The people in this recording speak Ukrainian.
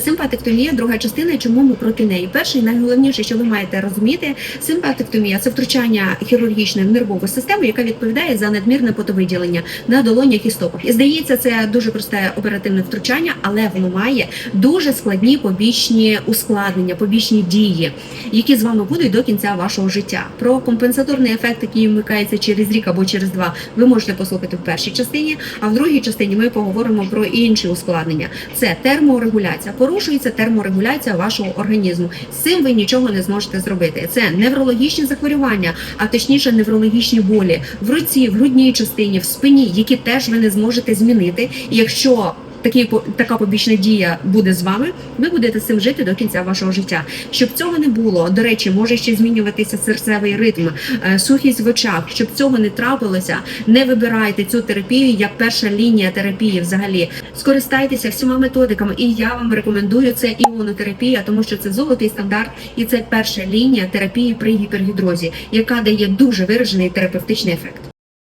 Симпатектомія, друга частина, чому ми проти неї? Перше і найголовніше, що ви маєте розуміти, симпатектомія це втручання хірургічне в нервову систему, яка відповідає за надмірне потовиділення на долонях і стопах. І здається, це дуже просте оперативне втручання, але воно має дуже складні побічні ускладнення, побічні дії, які з вами будуть до кінця вашого життя. Про компенсаторний ефект, який вмикається через рік або через два, ви можете послухати в першій частині. А в другій частині ми поговоримо про інші ускладнення. Це терморегуляція. Порушується терморегуляція вашого організму. З цим ви нічого не зможете зробити. Це неврологічні захворювання, а точніше неврологічні болі в руці, в грудній частині, в спині, які теж ви не зможете змінити. Якщо По- така побічна дія буде з вами, ви будете з цим жити до кінця вашого життя. Щоб цього не було, до речі, може ще змінюватися серцевий ритм, е, сухість в очах. Щоб цього не трапилося, не вибирайте цю терапію як перша лінія терапії. Взагалі скористайтеся всіма методиками, і я вам рекомендую це іонотерапія, тому що це золотий стандарт, і це перша лінія терапії при гіпергідрозі, яка дає дуже виражений терапевтичний ефект.